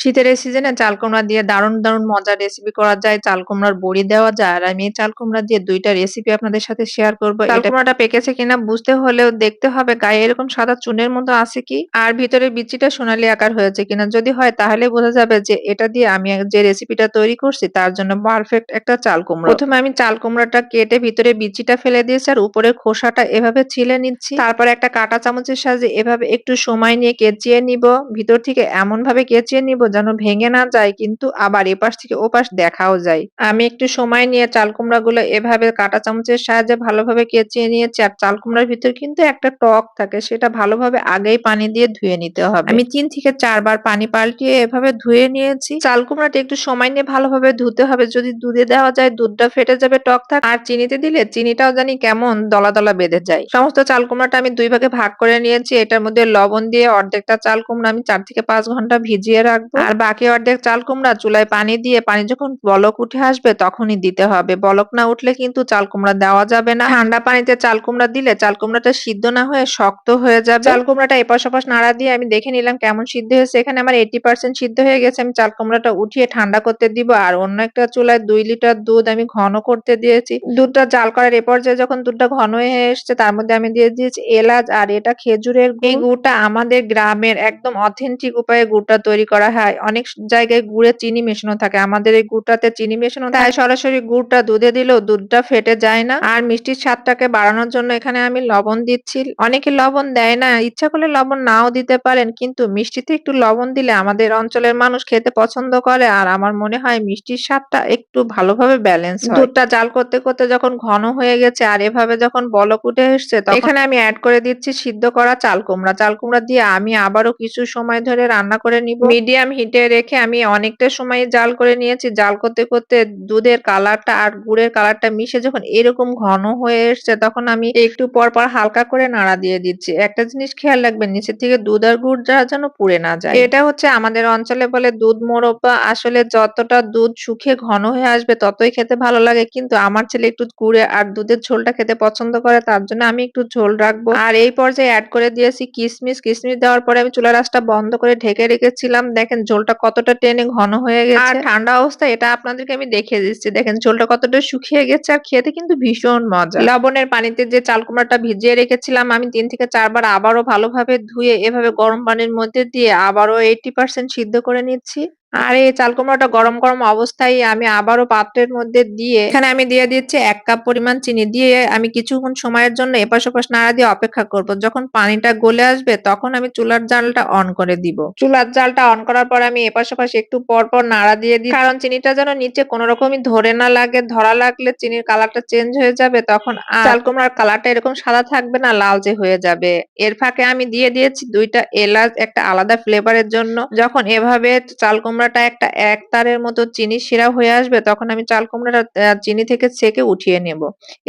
শীতের এই সিজনে চাল কুমড়া দিয়ে দারুণ, দারুণ মজার রেসিপি করা যায়। চাল কুমড়ার বড়ি দেওয়া যায়। আর আমি এই চাল কুমড়া দিয়ে দুইটা রেসিপি আপনাদের সাথে শেয়ার করব চাল কুমড়াটা পেকেছে কিনা বুঝতে হলেও দেখতে হবে গায়ে এরকম সাদা চুনের মতো আছে কি? আর ভিতরে বিচিটা সোনালী আকার হয়েছে কিনা? যদি হয় তাহলে বোঝা যাবে যে এটা দিয়ে আমি যে রেসিপিটা তৈরি করছি তার জন্য পারফেক্ট একটা চাল কুমড়া। প্রথমে আমি চাল কুমড়াটা কেটে ভিতরে বিচিটা ফেলে দিয়েছি আর উপরের খোসাটা এভাবে ছিলে নিচ্ছি। তারপরে একটা কাঁটা চামচের সাহায্যে এভাবে একটু সময় নিয়ে কেচিয়ে নিব। ভিতর থেকে এমন ভাবে কেচিয়ে নিব যেন ভেঙে না যায়, কিন্তু আবার এপাশ থেকে ওপাশ দেখাও যায়। আমি একটু সময় নিয়ে চাল কুমড়াগুলো এভাবে কাঁটা চামচের সাহায্যে ভালোভাবে কেচিয়ে নিয়েছি, আর চাল কুমড়ার ভিতর কিন্তু একটা টক থাকে, সেটা ভালোভাবে আগেই পানি দিয়ে ধুয়ে নিতে হবে। আমি তিন থেকে চারবার পানি পাল্টিয়ে এভাবে ধুয়ে নিয়েছি। চাল কুমড়াটা একটু সময় নিয়ে ভালোভাবে ধুতে হবে, যদি দুধে দেওয়া যায়, দুধটা ফেটে যাবে, টক থাক আর চিনিতে দিলে চিনিটাও জানি কেমন দলা দলা বেঁধে যায়। সমস্ত চাল কুমড়াটা আমি দুই ভাগে ভাগ করে নিয়েছি, এটার মধ্যে লবণ দিয়ে অর্ধেকটা চাল কুমড়া আমি চার থেকে পাঁচ ঘণ্টা ভিজিয়ে রাখব আর বাকি অর্ধেক চাল কুমড়া চুলায় পানি দিয়ে, পানি যখন বলক উঠে আসবে তখনই দিতে হবে। বলক না উঠলে কিন্তু চাল কুমড়া দেওয়া যাবে না। ঠান্ডা পানিতে চাল কুমড়া দিলে চাল কুমড়াটা সিদ্ধ না হয়ে শক্ত হয়ে যাবে। চাল কুমড়াটা এপাশ ওপাশ নাড়া দিয়ে আমি দেখে নিলাম কেমন সিদ্ধ হয়েছে। এখানে আমার এইটি পার্সেন্ট সিদ্ধ হয়ে গেছে। আমি চাল কুমড়াটা উঠিয়ে ঠান্ডা করতে দিব। আর অন্য একটা চুলায় দুই লিটার দুধ আমি ঘন করতে দিয়েছি। দুধটা জাল করার এ পর্যায়ে যখন দুধটা ঘন হয়ে এসছে, তার মধ্যে আমি দিয়ে দিয়েছি এলাচ আর এটা খেজুরের এই গুড়টা আমাদের গ্রামের একদম অথেন্টিক উপায়ে গুড়টা তৈরি করা হয়। অনেক জায়গায় গুড়ে চিনি মেশানো থাকে। আমাদের এই গুড়টাতে চিনি মেশানো তাই সরাসরি গুড়টা দুধে দিলেও দুধটা ফেটে যায় না। আর মিষ্টির স্বাদটাকে বাড়ানোর জন্য এখানে আমি লবণ দিচ্ছি। অনেকে লবণ দেয় না। ইচ্ছা করলে লবণ নাও দিতে পারেন। কিন্তু মিষ্টিতে একটু লবণ দিলে আমাদের অঞ্চলের মানুষ খেতে পছন্দ করে। আর আমার মনে হয় মিষ্টির স্বাদটা একটু ভালোভাবে ব্যালেন্স হয়। দুধটা জাল করতে করতে যখন ঘন হয়ে গেছে আর এভাবে যখন বলক উঠে এসছে এখানে আমি অ্যাড করে দিচ্ছি সিদ্ধ করা চাল কুমড়া। চাল কুমড়া দিয়ে আমি আবারও কিছু সময় ধরে রান্না করে নিব। মিডিয়াম হিটে রেখে আমি অনেকটা সময় জাল করে নিয়েছি। জাল করতে করতে দুধের কালারটা আর গুড়ের কালারটা মিশে যখন এরকম ঘন হয়ে এসছে তখন আমি একটু পর পর হালকা করে নাড়া দিয়ে দিচ্ছি। একটা জিনিস খেয়াল রাখবেন, নিচের থেকে দুধ আর গুড় যা যেন পুড়ে না যায়। এটা হচ্ছে আমাদের অঞ্চলে বলে দুধ মোরব্বা। আসলে যতটা দুধ শুকিয়ে ঘন হয়ে আসবে ততই খেতে ভালো লাগে। কিন্তু আমার ছেলে একটু গুড়ে আর দুধের ঝোলটা খেতে পছন্দ করে, তার জন্য আমি একটু ঝোল রাখব। আর এই পর্যায়ে অ্যাড করে দিয়েছি কিশমিশ কিশমিশ দেওয়ার পরে আমি চুলা রাসটা বন্ধ করে ঢেকে রেখেছিলাম। দেখেন ঝোলটা কতটা টেনে ঘন হয়ে গেছে। আর ঠান্ডা অবস্থায় এটা আপনাদেরকে আমি দেখে দিচ্ছি। দেখেন ঝোলটা কতটা শুকিয়ে গেছে আর খেতে কিন্তু ভীষণ মজা। লবণের পানিতে যে চাল কুমড়াটা ভিজিয়ে রেখেছিলাম আমি তিন থেকে চারবার আবারও ভালোভাবে ধুয়ে এভাবে গরম পানির মধ্যে দিয়ে আবারও এইটি পার্সেন্ট সিদ্ধ করে নিচ্ছি। আর এই চাল কুমড়াটা গরম গরম অবস্থায় আমি আবারও পাত্রের মধ্যে দিয়ে, এখানে আমি দিয়ে দিচ্ছি এক কাপ পরিমাণ চিনি দিয়ে আমি কিছুক্ষণ সময়ের জন্য এপাশ ওপাশ নাড়া দিয়ে অপেক্ষা করব। যখন পানিটা গলে আসবে তখন আমি চুলার জালটা অন করে দিব। চুলার জালটা অন করার পর আমি এপাশ ওপাশ একটু পর পর নাড়া দিয়ে দিই কারণ চিনিটা যেন নিচে কোনো রকমই ধরে না লাগে, ধরা লাগলে চিনির কালারটা চেঞ্জ হয়ে যাবে তখন চাল কুমড়ার কালারটা এরকম সাদা থাকবে না, লালচে হয়ে যাবে। এর ফাঁকে আমি দিয়ে দিয়েছি দুইটা এলাচ, একটা আলাদা ফ্লেভারের জন্য। যখন এভাবে চাল কুমড়া কুমড়াটা একটা এক তারের মতো চিনি শিরা হয়ে আসবে, তখন আমি চাল কুমড়াটা চিনি থেকে ছেঁকে উঠিয়ে নেব।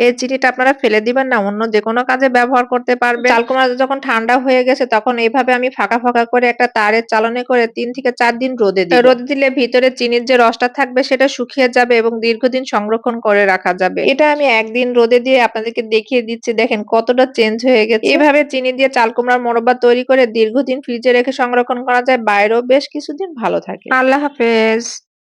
এই চিনিটা আপনারা ফেলে দিবেন না, অন্য যে কোনো কাজে ব্যবহার করতে পারবে চাল কুমড়া যখন ঠান্ডা হয়ে গেছে, তখন এইভাবে আমি ফাঁকা ফাঁকা করে একটা তারের চালনে করে তিন থেকে চার দিন রোদে দিই রোদে দিলে ভিতরে চিনির যে রসটা থাকবে, সেটা শুকিয়ে যাবে এবং দীর্ঘদিন সংরক্ষণ করে রাখা যাবে। এটা আমি একদিন রোদে দিয়ে আপনাদেরকে দেখিয়ে দিচ্ছি, দেখেন কতটা চেঞ্জ হয়ে গেছে। এভাবে চিনি দিয়ে চাল কুমড়ার মোরব্বা তৈরি করে দীর্ঘদিন ফ্রিজে রেখে সংরক্ষণ করা যায়। বাইরেও বেশ কিছুদিন ভালো থাকে। আল্লাহ হাফেজ।